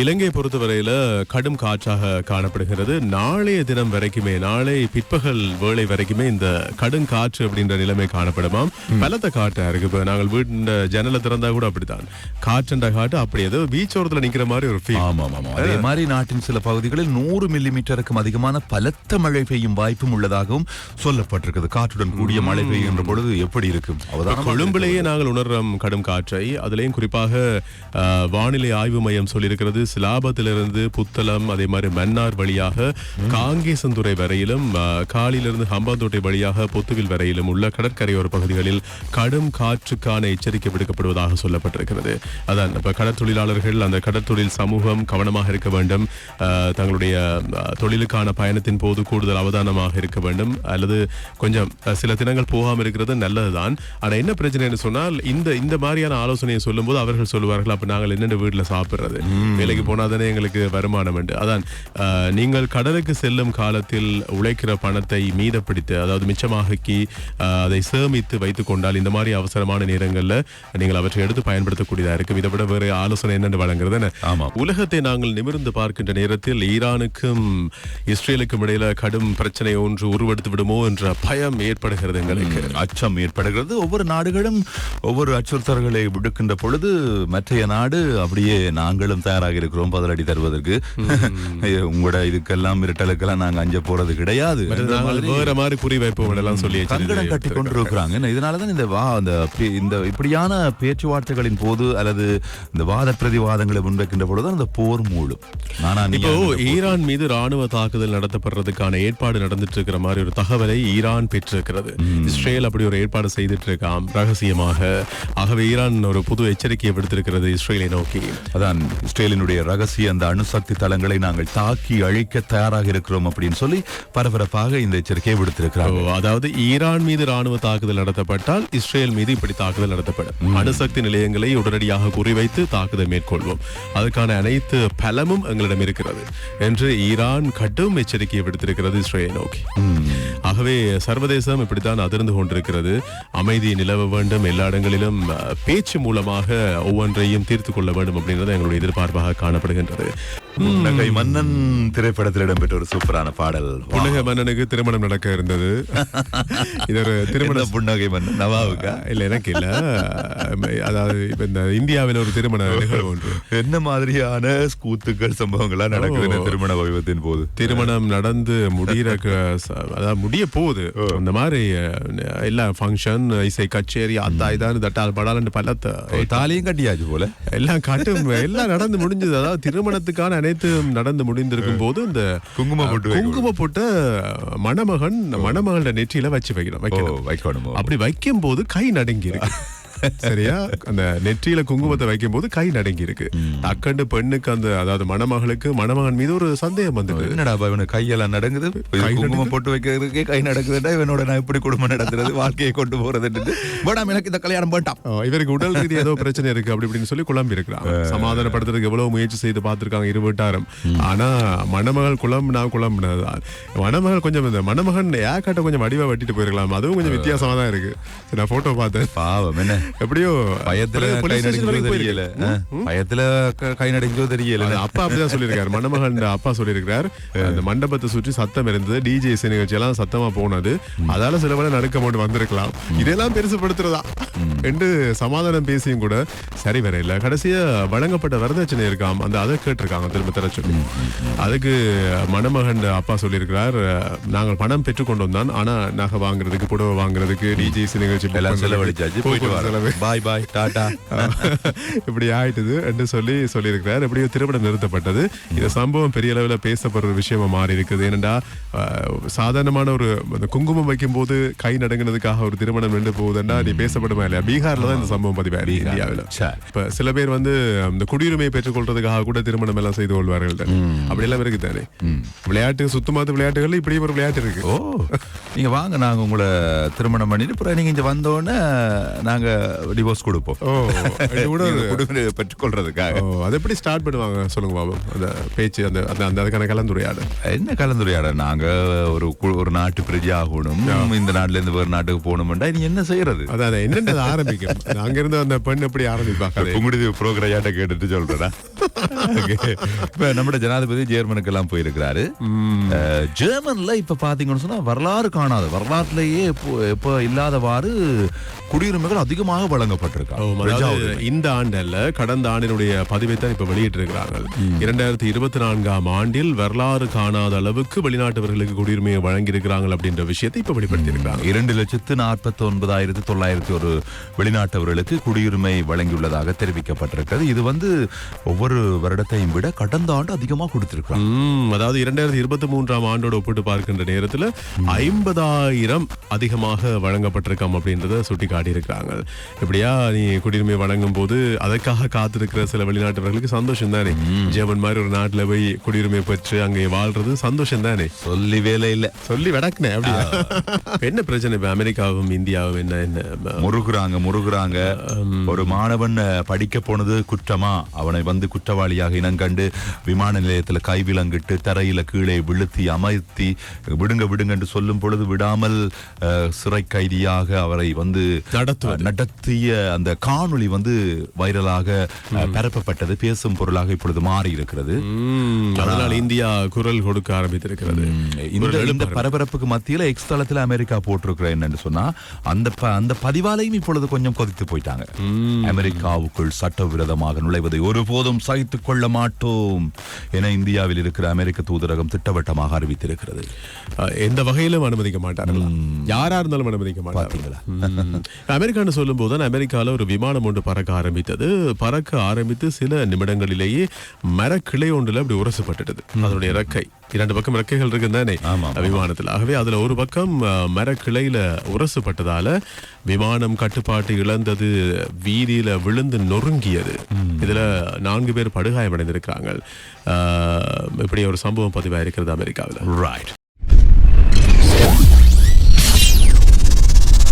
இலங்கை பொறுத்தவரையில கடும் காற்றாக காணப்படுகிறது. நாளைய தினம் வரைக்குமே நாளை பிற்பகல் வேளை வரைக்குமே இந்த கடும் காற்று அப்படின்ற நிலைமை காணப்படுமாம். பலத்த காற்றா இருக்கு இப்ப நாங்கள் வீட்டு ஜன்னலை திறந்தா கூட அப்படித்தான். காற்றுன்ற காற்று அப்படி ஏதோ பீச் ஓரத்துல நிக்கிற மாதிரி ஒரு ஃபீல் ஆமாம் ஆமாம் அதே மாதிரி நாட்டின் சில பகுதிகளில் நூறு மில்லி மீட்டருக்கும் அதிகமான பலத்த மழை பெய்யும் வாய்ப்பும் உள்ளதாகவும் சொல்லப்பட்டிருக்கிறது காற்றுடன் கூடிய மழை பெய்கின்ற பொழுது எப்படி இருக்கும்? கொழும்பிலேயே நாங்கள் உணர்றோம் கடும் காற்றை. அதுலயும் குறிப்பாக வானிலை ஆய்வு மையம் சொல்லியிருக்கிறது. சிலாபத்திலிருந்து புத்தளம் அதே மாதிரி மன்னார் வழியாக காங்கேசந்துறை வரையிலும் காலிலிருந்து ஹம்பாந்தோட்டை வழியாக பொத்துவில் வரையிலும் உள்ள கடற்கரையோர பகுதிகளில் கடும் காற்றுக்கான எச்சரிக்கை விடுக்கப்படுவதாக சொல்லப்பட்டிருக்கிறது. அதான் இப்ப கடற்தொழிலாளர்கள் அந்த கடற்தொழில் சமூகம் கவனமாக இருக்க வேண்டும். தங்களுடைய தொழிலுக்கான பயணத்தின் போது கூடுதல் அவதானமாக இருக்க வேண்டும். அல்லது கொஞ்சம் சில தினங்கள் போகாம இருக்கிறது நல்லதுதான். ஆனா என்ன பிரச்சனைன்னு சொன்னால் இந்த இந்த மாதிரியான ஆலோசனையை சொல்லும்போது அவர்கள் சொல்லுவார்கள் அப்ப நாங்கள் என்னென்ன வீட்டுல சாப்பிடுறது? வேலைக்கு போனா தானே எங்களுக்கு வருமானம் உண்டு அதான் நீங்கள் கடலுக்கு செல்லும் காலத்தில் உழைக்கிற பணத்தை மீதப்பிடித்து அதாவது மிச்சமாக்கி அஹ், அதை சேமித்து வைத்துக் கொண்டால் இந்த மாதிரி அவசரமான நேரங்கள்ல நீங்கள் அவற்றை எடுத்து பயன்படுத்தக்கூடியதா இருக்கும். இதை விட வேறு ஆலோசனை என்னென்னு வழங்குறது ஆமாம் உலகத்தை நாங்கள் நிமிர்ந்து பார்க்கின்ற நேரத்தில் ஈரானுக்கும் இஸ்ரேலுக்கும் இடையில கடும் பிரச்சனை ஒன்று உருவெடுத்து விடுமோ என்ற பயம் ஏற்படுகிறது எங்களுக்கு. அச்சம் ஏற்படுகிறது. ஒவ்வொரு நாடுகளும் ஒவ்வொரு அச்சுறுத்தல்களை விடுக்கின்ற பொழுது மற்றைய நாடு அப்படியே நாங்களும் தயாராக இருக்கிறோம் பதிலடி தருவதற்கு. உங்களோட இதுக்கெல்லாம் மிரட்டலுக்கெல்லாம் நாங்க அஞ்ச போறது கிடையாது. வேற மாதிரி குறிவைப்போம் எல்லாம் சொல்லி கங்கணம் கட்டி கொண்டு இருக்கிறாங்க இதனாலதான் இந்த வா அந்த இந்த இப்படியான பேச்சுவார்த்தைகளின் போது அல்லது இந்த வாத பிரதிவாதங்களை முன்வைக்கின்ற பொழுதுதான் அந்த போர் நீ இப்போ ஈரான் மீது ராணுவ தாக்குதல் நடத்தப்படுறதுக்கான ஏற்பாடு நடந்துட்டு இருக்கிற மாதிரி ஒரு தகவலை ஈரான் பெற்றிருக்கிறது. இஸ்ரேல் அப்படி ஒரு ஏற்பாடு செய்துட்டு இருக்காம் ரகசியமாக. ஆகவே ஈரான் ஒரு புது எச்சரிக்கையை விடுத்திருக்கிறது இஸ்ரேலை நோக்கி. அதான் இஸ்ரேலினுடைய ரகசிய அந்த அணுசக்தி தளங்களை நாங்கள் தாக்கி அழிக்க தயாராக இருக்கிறோம் அப்படின்னு சொல்லி பரபரப்பாக இந்த எச்சரிக்கையை விடுத்திருக்கிறாங்க. அதாவது ஈரான் மீது ராணுவ தாக்குதல் நடத்தப்பட்டால் இஸ்ரேல் மீது இப்படி தாக்குதல் நடத்தப்படும். அணுசக்தி நிலையங்களை உடனடியாக குறிவைத்து தாக்குதல் மேற்கொள்வோம். அதுக்கான அனைத்து பலமும் எங்களிடம் இருக்கிறது என்று ஈரான் கடும் எச்சரிக்கையை விடுத்திருக்கிறது இஸ்ரேலை நோக்கி. ஆகவே சர்வதேசம் இப்படித்தான் அதிர்ந்து கொண்டிருக்கிறது. அமைதி நிலவ வேண்டும் எல்லா இடங்களிலும் பேச்சு மூலமாக ஒவ்வொன்றையும் தீர்த்து கொள்ள வேண்டும் அப்படின்றது எங்களுடைய எதிர்பார்ப்பாக காணப்படுகின்றது. புன்னகை மன்னன் திரைப்படத்தில் இடம்பெற்ற ஒரு சூப்பரான பாடல். புன்னக மன்னனுக்கு திருமணம் நடக்க இருந்தது. இது ஒரு திருமண புன்னகை மன்னன்? நவாவுக்கா? இல்ல எனக்கு இல்ல. அதாவது இப்ப இந்த இந்தியாவில் ஒரு திருமண நிகழ்வு ஒன்று. என்ன மாதிரியான கூத்துக்கள் சம்பவங்கள்லாம் நடக்குது திருமண வைபவத்தின் போது? திருமணம் நடந்து முடிகிற அதாவது முடிய போகுது. அந்த மாதிரி எல்லா ஃபங்க்ஷன் இசை கச்சேரி அத்தா இதான் தட்டால் படாலன்னு பலத்த தாலியும் கட்டியாச்சு போல. எல்லாம் காட்டும் எல்லாம் நடந்து முடிஞ்சது. அதாவது திருமணத்துக்கான அனைத்தும் நடந்து முடிந்திருக்கும் போது இந்த குங்குமம் போட்டு. குங்குமம் போட்ட மணமகன் மணமகளோட நெற்றியில வச்சு வைக்கணும் வைக்கணும். வைக்கணுமோ? அப்படி வைக்கும் போது கை நடுங்கி இருக்கு. சரியா? அந்த நெற்றியில குங்குமத்தை வைக்கும் போது கை நடுங்கி இருக்கு. டக்கண்டு பெண்ணுக்கு அந்த அதாவது மணமகளுக்கு மணமகன் மீது ஒரு சந்தேகம் வந்துட்டு என்னடா இவனுக்கு கையெல்லாம் நடக்குது இது குங்குமம் போட்டு வைக்கிறதுக்கே கை நடக்குதுடா இவனோட நான் எப்படி குடும்பம் நடத்துறது? வாழ்க்கையை கொண்டு போறது வேடாம் எனக்கு இந்த கல்யாணம் வேண்டாம் ஆ, இவருக்கு உடல் ரீதி ஏதோ பிரச்சனை இருக்கு அப்படி இப்படின்னு சொல்லி குழம்பி இருக்கிறான். சமாதானப்படுத்துறதுக்கு எவ்வளவு முயற்சி செய்து பார்த்திருக்காங்க இரு வீட்டாரும். ஆனா மணமகள் குழம்புனா குழம்புனதுதான் மணமகள் கொஞ்சம் இந்த மணமகன் ஏக்காட்ட கொஞ்சம் வடிவா வெட்டிட்டு போயிருக்கலாம். அதுவும் கொஞ்சம் வித்தியாசமா தான் இருக்கு. நான் போட்டோ பார்த்தேன். பாவம் என்ன? எப்படியோ பயத்துல கை வரைக்கும் தெரியல. பயத்துல க- நடுங்கோ தெரியல. அப்பா அப்படிதான் சொல்லியிருக்காரு. மணமகன் அப்பா சொல்லியிருக்காரு அந்த மண்டபத்தை சுற்றி சத்தம் இருந்தது. டிஜே நிகழ்ச்சி எல்லாம் சத்தமா போனது. அதால சில வேளை நடுக்க போட்டு வந்திருக்கலாம். இதெல்லாம் பெருசுபடுத்துறதா? என்று சமாதானம் பேசியும் கூட சரி வர இல்ல. கடைசியா வழங்கப்பட்ட வரதட்சணை இருக்காம். அந்த அதை கேட்டிருக்காங்க திரும்ப தர சொல்லி. அதுக்கு மணமகன் அப்பா சொல்லியிருக்கிறார் நாங்கள் பணம் பெற்றுக்கொண்டு வந்தான் ஆனா நகை வாங்குறதுக்கு புடவை வாங்குறதுக்கு டிஜே நிகழ்ச்சி எல்லாம் செலவழிச்சாச்சு போயிட்டு வர செலவு. பாய் பாய் டாடா. இப்படி ஆயிட்டுது என்று சொல்லி சொல்லியிருக்கிறார். எப்படியோ திருமணம் நிறுத்தப்பட்டது. இந்த சம்பவம் பெரிய அளவுல பேசப்படுற ஒரு விஷயமா மாறி இருக்குது. அஹ், சாதாரணமான ஒரு குங்குமம் வைக்கும் போது கை நடுங்கினதுக்காக ஒரு திருமணம் நின்று போகுதுன்னா நீ பேசப்படுமா இல்லையா? பீகார்ல தான் இந்த சம்பவம் பதிவாயிருக்கு இந்தியாவில். இப்ப சில பேர் வந்து அந்த குடியுரிமையை பெற்றுக்கொள்றதுக்காக கூட திருமணம் எல்லாம் செய்து கொள்வார்கள் தானே அப்படி எல்லாம் இருக்கு தானே விளையாட்டு சுத்தமாத்து விளையாட்டுகள்ல இப்படி ஒரு விளையாட்டு இருக்கு. ஓ. நீங்க வாங்க நாங்க உங்களை திருமணம் பண்ணிட்டு அப்புறம் நீங்க இங்க வந்தோடனே நாங்க டிவோர்ஸ் கொடுப்போம். பெற்றுக்கொள்றதுக்காக. அது எப்படி ஸ்டார்ட் பண்ணுவாங்க? சொல்லுங்க பாபு. அந்த பேச்சு அந்த அந்த அதுக்கான கலந்துரையாடல். என்ன கலந்துரையாடல்? நாங்க ஒரு ஒரு நாட்டு பிரஜை ஆகணும். இந்த நாட்டுல இருந்து வேறு நாட்டுக்கு போகணும்டா நீ என்ன செய்யறது? அதான் என்னென்ன ஆரம்பிக்கும் அங்க இருந்து அந்த பெண் எப்படி ஆரம்பிப்பாங்க? உங்களுடைய ப்ரோக்ராம் கேட்டுட்டு சொல்றேன்? இப்ப நம்ம ஜனாதிபதி ஜெர்மனுக்கு எல்லாம் போயிருக்கிறாரு ஜெர்மன்ல இப்ப பாத்தீங்கன்னு சொன்னா வரலாறு காணாது. வரலாற்றுலயே இப்போ இல்லாதவாறு குடியுரிமைகள் அதிகமாக ஓ, வழங்கப்பட்டிருக்காங்க அதாவது இந்த ஆண்டல்ல கடந்த ஆண்டினுடைய பதிவை தான் இப்ப வெளியிட்டிருக்கிறாங்க இரண்டாயிரத்தி இருபத்தி நான்காம் ஆண்டில் வரலாறு காணாத அளவுக்கு வெளிநாட்டவர்களுக்கு குடியுரிமையை வழங்கியிருக்கிறாங்க அப்படின்ற விஷயத்தை இப்ப வெளிப்படுத்தி இருக்கிறாங்க இரண்டு லட்சத்து நாற்பத்தி ஒன்பதாயிரத்தி தொள்ளாயிரத்தி ஒரு வெளிநாட்டவர்களுக்கு குடியுரிமை வழங்கியுள்ளதாக தெரிவிக்கப்பட்டிருக்கிறது. இது வந்து ஒவ்வொரு வருடத்தையும் விட கடந்த ஆண்டு அதிகமாக கொடுத்திருக்காங்க ம், அதாவது இரண்டாயிரத்தி இருபத்தி மூன்றாம் ஆண்டோட ஒப்பிட்டு பார்க்கின்ற நேரத்துல ஐம்பதாயிரம் அதிகமாக வழங்கப்பட்டிருக்காம் அப்படின்றத சுட்டி இப்படியா நீ குடியுரிமை வழங்கும் போது அதற்காக காத்திருக்கிற சில வெளிநாட்டவர்களுக்கு சந்தோஷம் தானே ஜெர்மன் மாதிரி ஒரு நாட்டுல போய் குடியுரிமை பெற்று அங்கே வாழ்றது சந்தோஷம் தானே சொல்லி வேலை இல்ல. சொல்லி விடக்குனே அப்படியா? என்ன பிரச்சனை இப்ப அமெரிக்காவும் இந்தியாவும் என்ன என்ன? முருகுறாங்க முருகுறாங்க ஒரு மாணவன் படிக்க போனது குற்றமா? அவனை வந்து குற்றவாளியாக இனங்கண்டு விமான நிலையத்துல கைவிலங்கிட்டு தரையில கீழே விழுத்தி அமர்த்தி விடுங்க விடுங்க என்று சொல்லும் பொழுது விடாமல் சிறை கைதியாக அவரை வந்து நடத்துவது. நடத்திய அந்த காணொளி வந்து வைரலாக பரப்பப்பட்டது. பேசும் பொருளாக இப்பொழுது மாறி இருக்கிறது அதனால் இந்தியா குரல் கொடுக்க ஆரம்பித்திருக்கிறது. இந்த இந்த பரபரப்புக்கு மத்தியில எக்ஸ் தளத்துல அமெரிக்கா போட்டிருக்கிற என்னன்னு சொன்னா அந்த அந்த பதிவாலையும் இப்பொழுது கொஞ்சம் கொதித்து போயிட்டாங்க. அமெரிக்காவுக்குள் சட்டவிரோதமாக நுழைவதை ஒருபோதும் சகித்துக் கொள்ள மாட்டோம் என இந்தியாவில் இருக்கிற அமெரிக்க தூதரகம் திட்டவட்டமாக அறிவித்திருக்கிறது. எந்த வகையிலும் அனுமதிக்க மாட்டார்கள்? யாரா இருந்தாலும் அனுமதிக்க மாட்டாங்களா அமெரிக்கான்னு சொல்லும் போது அமெரிக்கால ஒரு விமானம் ஒன்று பறக்க ஆரம்பித்தது. பறக்க ஆரம்பித்து சில நிமிடங்களிலேயே மரக்கிளை ஒன்றுல அப்படி உரசப்பட்டுட்டது. அதனுடைய இறக்கை. இரண்டு பக்கம் இறக்கைகள் இருக்கு தானே? விமானத்தில் ஆகவே அதுல ஒரு பக்கம் மரக்கிளையில உரசப்பட்டதால விமானம் கட்டுப்பாட்டு இழந்தது வீதியில விழுந்து நொறுங்கியது. இதுல நான்கு பேர் படுகாயமடைந்திருக்கிறாங்க. இப்படி ஒரு சம்பவம் பதிவாயிருக்கிறது அமெரிக்காவில். ரைட்